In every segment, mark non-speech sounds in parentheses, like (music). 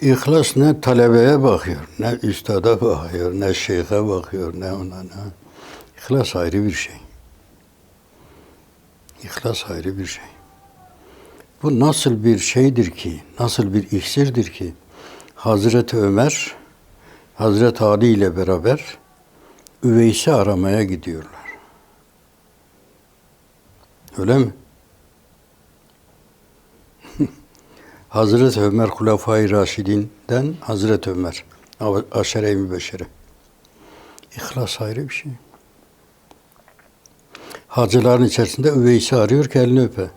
İhlas ne talebeye bakıyor, ne üstada bakıyor, ne şeyhe bakıyor, ne ona ne. İhlas ayrı bir şey. İhlas ayrı bir şey. Bu nasıl bir şeydir ki, nasıl bir iksirdir ki Hazreti Ömer, Hazreti Ali ile beraber Üveys'i aramaya gidiyorlar. Öyle mi? Hazreti Ömer Hulefai Raşidin'den Hazreti Ömer. Aşere-i Mübeşşere. İhlas ayrı bir şey. Hacıların içerisinde Üveys'i arıyor ki elini öpe.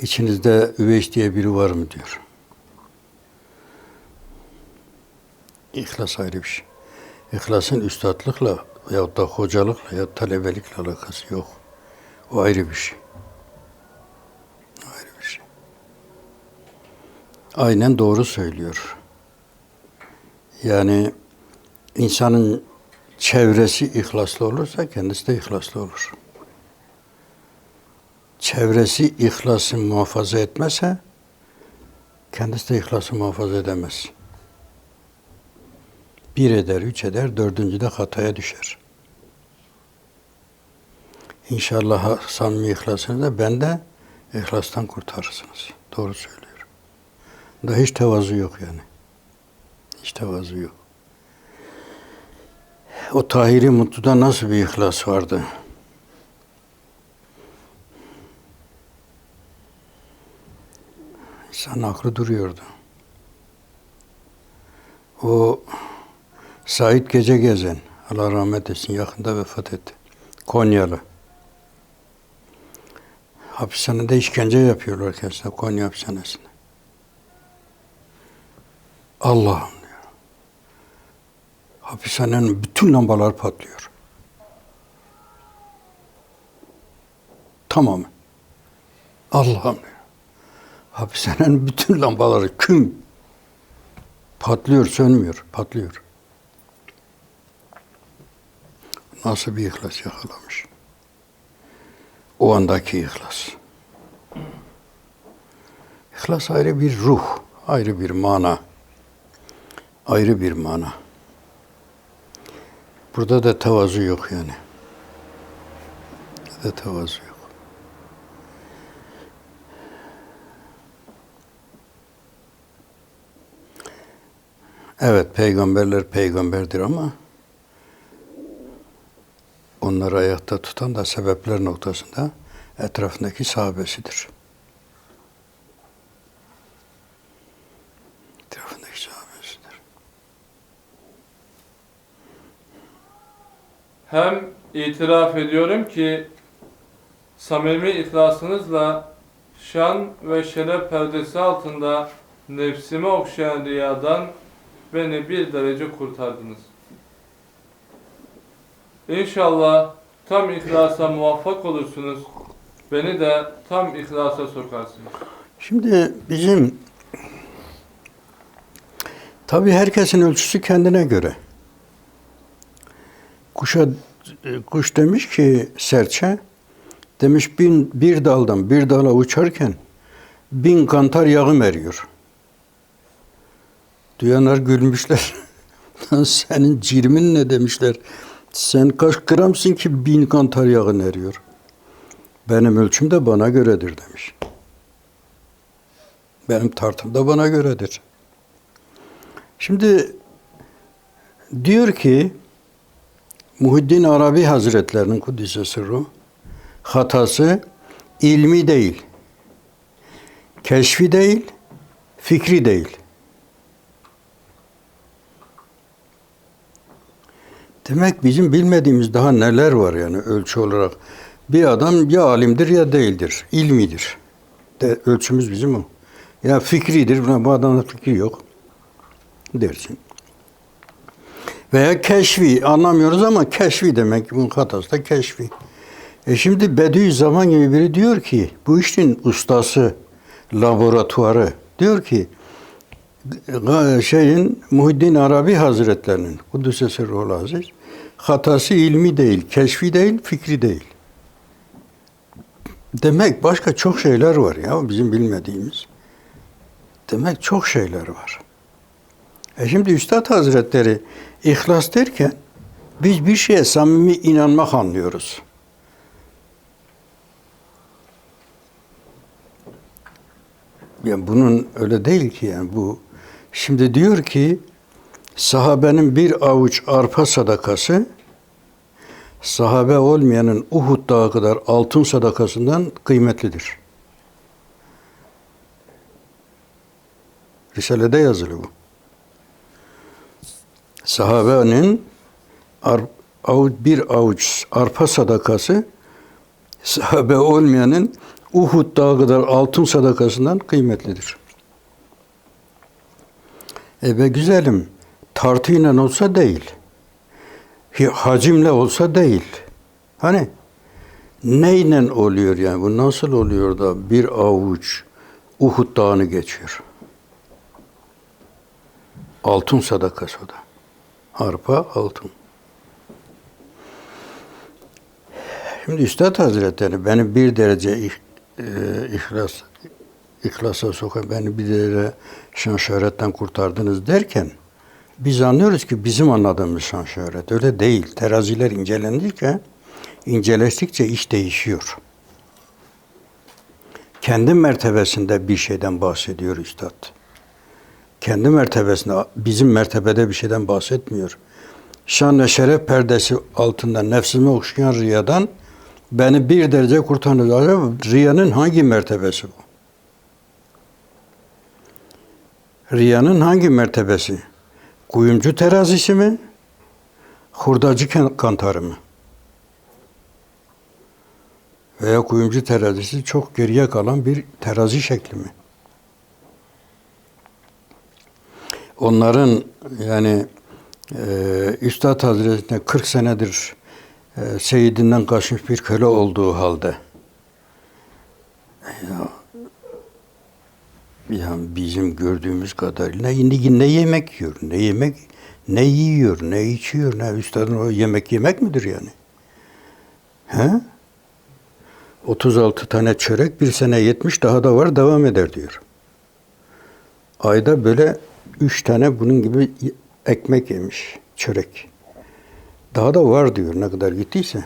İçinizde Üveys diye biri var mı diyor. İhlas ayrı bir şey. İhlasın üstadlıkla ya da hocalıkla ya talebelikle alakası yok. O ayrı bir şey. Aynen doğru söylüyor. Yani insanın çevresi ihlaslı olursa kendisi de ihlaslı olur. Çevresi ihlası muhafaza etmezse kendisi de ihlası muhafaza edemez. Bir eder, üç eder, dördüncüde hataya düşer. İnşallah samimi ihlasını da ben de ihlastan kurtarırsınız. Doğru söylüyorum. Da hiç tevazu yok yani. Hiç tevazu yok. O Tahiri Mutlu'da nasıl bir ihlas vardı? İnsan aklı duruyordu. O Said Gece Gezen, Allah rahmet etsin, yakında vefat etti. Konyalı. Hapishanede işkence yapıyorlar kendisine, Konya hapishanesinde. Allah'ım diyor. Hapishanenin bütün lambalar patlıyor. Tamam. Allah'ım diyor. Hapishanenin bütün lambaları küm patlıyor, sönmüyor, patlıyor. Nasıl bir ihlas yakalamış. O andaki ihlas. İhlas ayrı bir ruh, ayrı bir mana. Ayrı bir mana. Burada da tevazu yok yani. Burada da tevazu yok. Evet, peygamberler peygamberdir ama onları ayakta tutan da sebepler noktasında etrafındaki sahabesidir. Etrafındaki sahabesidir. Hem itiraf ediyorum ki samimi ihlasınızla şan ve şeref perdesi altında nefsimi okşayan riyadan beni bir derece kurtardınız. İnşallah tam ihlasa muvaffak olursunuz. Beni de tam ihlasa sokarsınız. Şimdi bizim tabi herkesin ölçüsü kendine göre. Kuşa kuş demiş ki serçe demiş bin, bir daldan bir dala uçarken bin kantar yağım eriyor. Duyanlar gülmüşler. (laughs) Senin cirmin ne demişler. Sen kaç gramsın ki bin kantar yağın eriyor. Benim ölçüm de bana göredir demiş. Benim tartım da bana göredir. Şimdi diyor ki Muhiddin Arabi Hazretlerinin Kudüs'e sırrı hatası ilmi değil, keşfi değil, fikri değil. Demek bizim bilmediğimiz daha neler var yani ölçü olarak. Bir adam ya alimdir ya değildir, ilmidir. De, ölçümüz bizim o. Ya fikridir, bu adamda fikri yok dersin. Veya keşfi, anlamıyoruz ama keşfi demek, bunun hatası da keşfi. E şimdi Bediüzzaman gibi biri diyor ki, bu işin ustası, laboratuvarı, diyor ki, şeyin Muhiddin Arabi Hazretlerinin Kudüs'e sırrı aziz hatası ilmi değil, keşfi değil, fikri değil. Demek başka çok şeyler var ya bizim bilmediğimiz. demek çok şeyler var. E şimdi Üstad Hazretleri ihlas derken biz bir şeye samimi inanmak anlıyoruz. Yani bunun öyle değil ki yani bu. Şimdi diyor ki sahabenin bir avuç arpa sadakası sahabe olmayanın Uhud dağı kadar altın sadakasından kıymetlidir. Risale'de yazılı bu. Sahabenin bir avuç arpa sadakası sahabe olmayanın Uhud dağı kadar altın sadakasından kıymetlidir. E be güzelim, tartıyla olsa değil. Hacimle olsa değil. Hani neyle oluyor yani? Bu nasıl oluyor da bir avuç Uhud dağını geçiyor? Altın sadakası o da. Arpa altın. Şimdi Üstad Hazretleri beni bir derece ih- e, ihlas ihlasa sokan beni bir derece şan şöhretten kurtardınız derken biz anlıyoruz ki bizim anladığımız şan şöhret öyle değil. Teraziler incelendikçe inceleştikçe iş değişiyor. Kendi mertebesinde bir şeyden bahsediyor Üstad. Kendi mertebesinde, bizim mertebede bir şeyden bahsetmiyor. Şan ve şeref perdesi altında nefsimi okşayan riyadan beni bir derece kurtardınız. Acaba riyanın hangi mertebesi bu? Riyanın hangi mertebesi? Kuyumcu terazisi mi? Hurdacı kan- kantarı mı? Veya kuyumcu terazisi çok geriye kalan bir terazi şekli mi? Onların yani e, Üstad Hazretine 40 senedir e, seyidinden kaçmış bir köle olduğu halde ya, ya bizim gördüğümüz kadarıyla ne, ne yemek yiyor, ne yemek ne yiyor, ne içiyor, ne üstadın o yemek yemek midir yani? He? 36 tane çörek bir sene yetmiş daha da var devam eder diyor. Ayda böyle üç tane bunun gibi ekmek yemiş çörek. Daha da var diyor ne kadar gittiyse.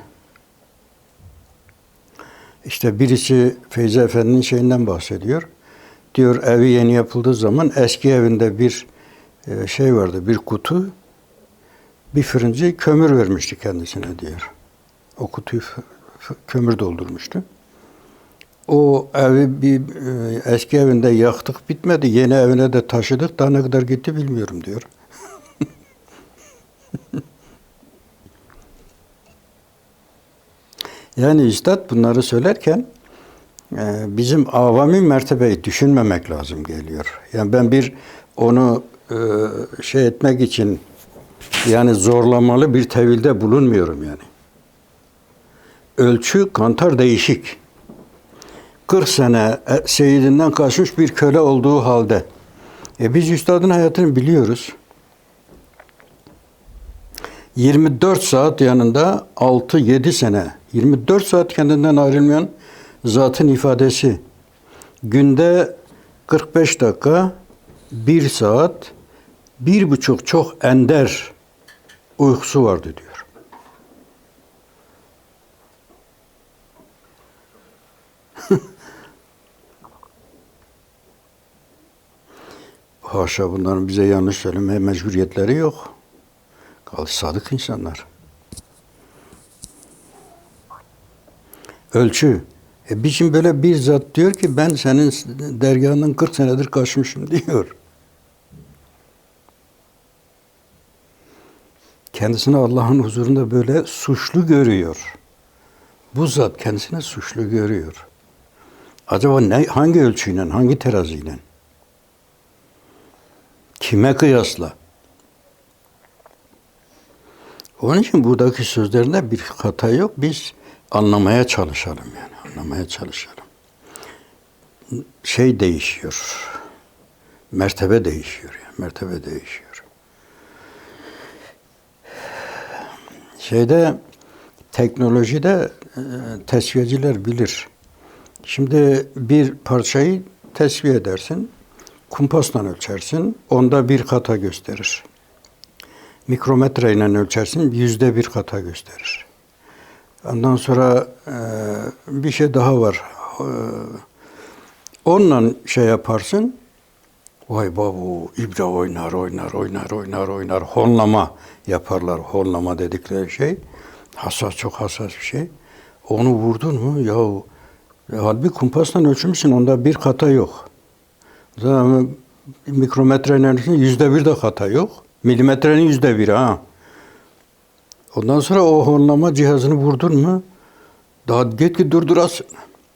İşte birisi Feyzi Efendi'nin şeyinden bahsediyor. Diyor evi yeni yapıldığı zaman eski evinde bir e, şey vardı, bir kutu. Bir fırıncı kömür vermişti kendisine diyor. O kutuyu kömür doldurmuştu. O evi bir e, eski evinde yaktık bitmedi. Yeni evine de taşıdık. Daha ne kadar gitti bilmiyorum diyor. (laughs) yani üstad bunları söylerken e, bizim avami mertebeyi düşünmemek lazım geliyor. Yani ben bir onu e, şey etmek için yani zorlamalı bir tevilde bulunmuyorum yani. Ölçü kantar değişik. 40 sene e, seyidinden kaçmış bir köle olduğu halde. E biz üstadın hayatını biliyoruz. 24 saat yanında 6-7 sene, 24 saat kendinden ayrılmayan zatın ifadesi. Günde 45 dakika, 1 saat, bir buçuk çok ender uykusu vardı diyor. Haşa bunların bize yanlış söylemeye mecburiyetleri yok. Kal sadık insanlar. Ölçü. E bizim böyle bir zat diyor ki ben senin dergahından 40 senedir kaçmışım (laughs) diyor. Kendisini Allah'ın huzurunda böyle suçlu görüyor. Bu zat kendisini suçlu görüyor. Acaba ne, hangi ölçüyle, hangi teraziyle? Kime kıyasla? Onun için buradaki sözlerinde bir hata yok. Biz anlamaya çalışalım yani. Anlamaya çalışalım. Şey değişiyor. Mertebe değişiyor yani. Mertebe değişiyor. Şeyde teknolojide e, tesviyeciler bilir. Şimdi bir parçayı tesviye edersin. Kumpasla ölçersin, onda bir kata gösterir. Mikrometre ile ölçersin, yüzde bir kata gösterir. Ondan sonra e, bir şey daha var. E, onunla şey yaparsın, vay babu ibre oynar, oynar, oynar, oynar, oynar. Honlama yaparlar, honlama dedikleri şey. Hassas, çok hassas bir şey. Onu vurdun mu, ya halbuki kumpasla ölçmüşsün, onda bir kata yok. Zaten mikrometre enerjisinin yüzde bir de hata yok. Milimetrenin yüzde biri ha. Ondan sonra o horlama cihazını vurdun mu daha git ki durdurasın.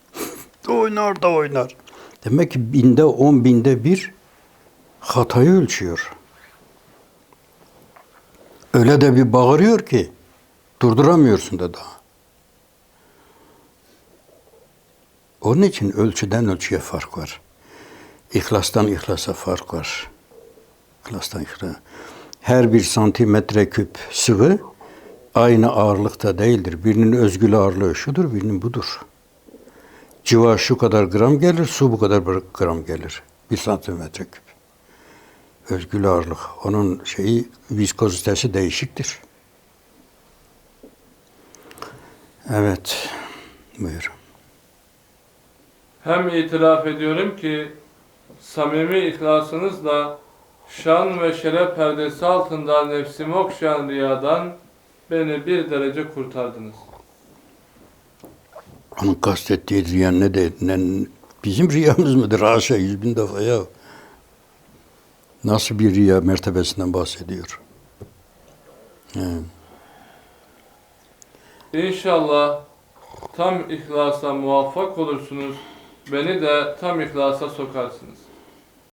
(laughs) oynar da oynar. Demek ki binde on binde bir hatayı ölçüyor. Öyle de bir bağırıyor ki durduramıyorsun da daha. Onun için ölçüden ölçüye fark var. İhlastan ihlasa fark var. İhlastan ihlasa. Her bir santimetre küp sıvı aynı ağırlıkta değildir. Birinin özgül ağırlığı şudur, birinin budur. Civa şu kadar gram gelir, su bu kadar gram gelir. Bir santimetre küp. Özgül ağırlık. Onun şeyi, viskozitesi değişiktir. Evet. Buyur. Hem itiraf ediyorum ki samimi ihlasınızla şan ve şeref perdesi altında nefsimi okşayan riyadan beni bir derece kurtardınız. Onun kastettiği riya ne de ne, bizim riyamız mıdır? Haşa yüz bin defa ya. Nasıl bir riya mertebesinden bahsediyor? He. İnşallah tam ihlasa muvaffak olursunuz. Beni de tam ihlasa sokarsınız.